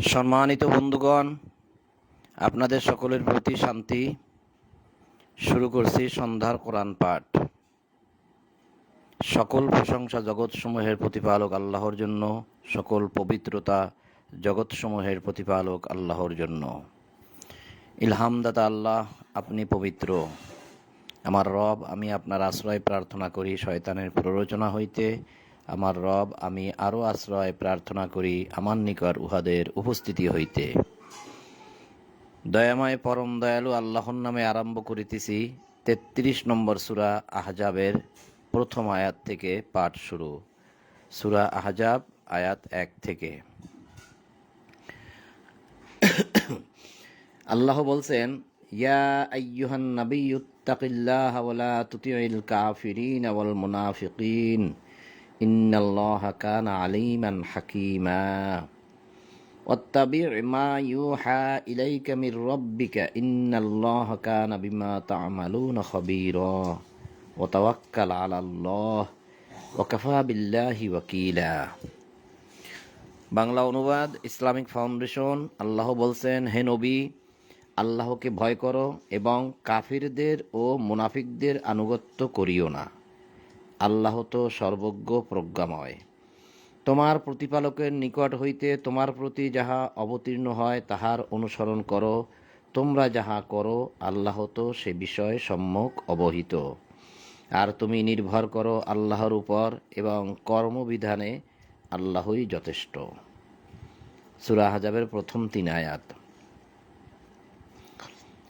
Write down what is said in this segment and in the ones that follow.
সম্মানিত বন্ধুগণ, আপনাদের সকলের প্রতি শান্তি। শুরু করছি সন্ধ্যার কোরআন পাঠ। সকল প্রশংসা জগৎসমূহের প্রতিপালক আল্লাহর জন্য, সকল পবিত্রতা জগৎসমূহের প্রতিপালক আল্লাহর জন্য। ইলহামদাতা আল্লাহ, আপনি পবিত্র। আমার রব, আমি আপনার আশ্রয় প্রার্থনা করি শয়তানের প্ররোচনা হইতে। আমার রব, আমি আরও আশ্রয় প্রার্থনা করি আমার নিকট উহাদের উপস্থিতি হইতে। দয়াময় পরম দয়ালু আল্লাহর নামে আরম্ভ করিতেছি। তেত্রিশ নম্বর সুরা আহজাবের প্রথম আয়াত থেকে পাঠ শুরু। সুরা আহজাব, আয়াত এক থেকে। আল্লাহ বলছেন, ইয়া আইয়ুহান নাবিয়ুত্তাকিল্লাহ ওয়ালা তুতিউল কাফিরিন ওয়াল মুনাফিকিন। ইন্নাল্লাহা কানা আলিমান হাকীমা واتبع ما يوحى إليك من ربك إن الله كان بما تعملون خبيرا وتوكل على الله وكفى بالله وكيلا বাংলা অনুবাদ ইসলামিক ফাউন্ডেশন আল্লাহ বলছেন হে নবী আল্লাহকে ভয় করো এবং কাফিরদের ও মুনাফিকদের আনুগত্য করিও না আল্লাহ তো সর্বজ্ঞ প্রজ্ঞাময়। তোমার প্রতিপালকের নিকট হইতে তোমার প্রতি যাহা অবতীর্ণ হয়, তাহার অনুসরণ করো। তোমরা যাহা করো, আল্লাহ তো সে বিষয়ে সম্যক অবহিত। আর তুমি নির্ভর করো আল্লাহর উপর এবং কর্মবিধানে আল্লাহই যথেষ্ট। সুরা হাজাবের প্রথম তিন আয়াত।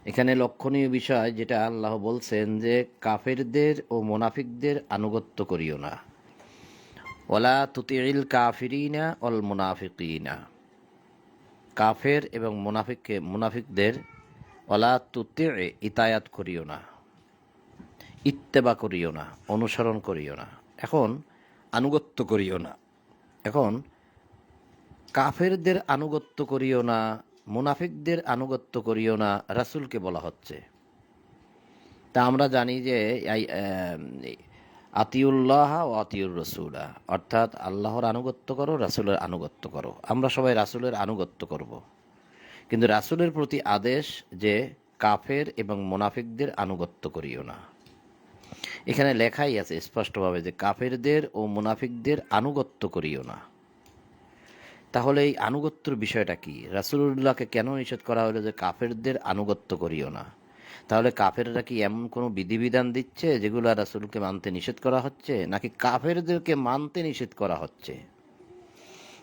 এখানে লক্ষণীয় বিষয় যেটা আল্লাহ বলছেন যে কাফেরদের ও মোনাফিকদের আনুগত্য করিও না। ওলা তুতিল কাফিরিনা অল মুনাফিকিনা। কাফের এবং মুনাফিককে মুনাফিকদের ওলা তুতি ইতায়াত করিও না, ইত্তেবা করিও না, অনুসরণ করিও না। এখন আনুগত্য করিও না। এখন কাফেরদের আনুগত্য করিও না মুনাফিকদের আনুগত্য করিও না, রাসুলকে বলা হচ্ছে। তা আমরা জানি যে আতিউল্লাহ ও আতিউর রসুলা। অর্থাৎ আল্লাহর আনুগত্য করো, রাসুলের আনুগত্য করো। আমরা সবাই রাসুলের আনুগত্য করব। কিন্তু রাসুলের প্রতি আদেশ যে, কাফের এবং মোনাফিকদের আনুগত্য করিও না। এখানে লেখাই আছে স্পষ্টভাবে যে, কাফেরদের ও মুনাফিকদের আনুগত্য করিও না। তাহলে এই আনুগত্যর বিষয়টা কি? রাসুলুল্লাহকে কেন নিষেধ করা হলো যে কাফেরদের আনুগত্য করিও না? তাহলে কাফেররা কি এমন কোনো বিধিবিধান দিচ্ছে যেগুলো রাসুলকে মানতে নিষেধ করা হচ্ছে, নাকি কাফেরদেরকে মানতে নিষেধ করা হচ্ছে?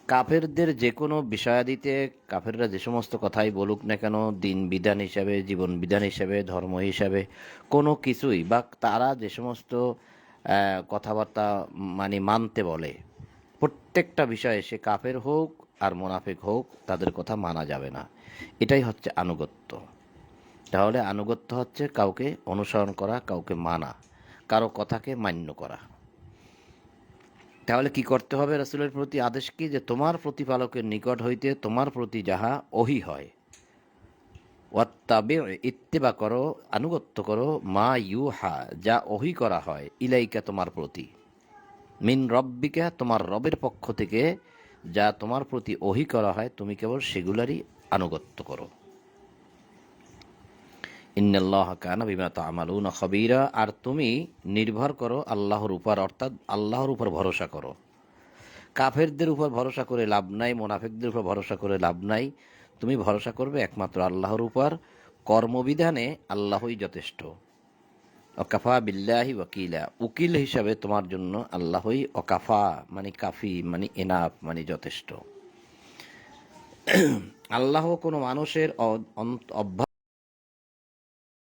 কাফেরদের যে কোনো বিষয়াদিতে কাফেররা যে সমস্ত কথাই বলুক না কেন, দিন বিধান হিসাবে, জীবন বিধান হিসাবে, ধর্ম হিসাবে, কোনো কিছুই বা তারা যে সমস্ত কথাবার্তা মানে মানতে বলে প্রত্যেকটা বিষয়ে সে কাফের হোক আর মোনাফেক হোক, তাদের কথা মানা যাবে না। এটাই হচ্ছে আনুগত্য। তাহলে আনুগত্য হচ্ছে কাউকে অনুসরণ করা, কাউকে মানা, কারও কথাকে মান্য করা। তাহলে কি করতে হবে রাসুলের প্রতি আদেশ কি? যে তোমার প্রতিপালকের নিকট হইতে তোমার প্রতি যাহা ওহি হয় ওয়াত্তাবে ইত্তেবা করো, আনুগত্য করো, মা ইউহা, যা ওহি করা হয়, ইলাইকা তোমার প্রতি। মিন রব্বিকা, তোমার রবের পক্ষ থেকে যা তোমার প্রতি ওহি করা হয়, তুমি কেবল সেগুলারই আনুগত্য করো। ইন্নাল্লাহ কানা বিমা তামালুন খবিরা, আর তুমি নির্ভর করো আল্লাহর উপর, অর্থাৎ আল্লাহর উপর ভরসা করো। কাফেরদের উপর ভরসা করে লাভ নাই, মোনাফেকদের উপর ভরসা করে লাভ নাই, তুমি ভরসা করবে একমাত্র আল্লাহর উপর। কর্মবিধানে আল্লাহই যথেষ্ট। অকাফা বিল্লাহি ওয়াকিলা। উকিল হিসাবে তোমার জন্য আল্লাহই অকাফা মানে কাফি মানে এনাফ মানে যথেষ্ট। আল্লাহ কোনো মানুষের অভ্যাস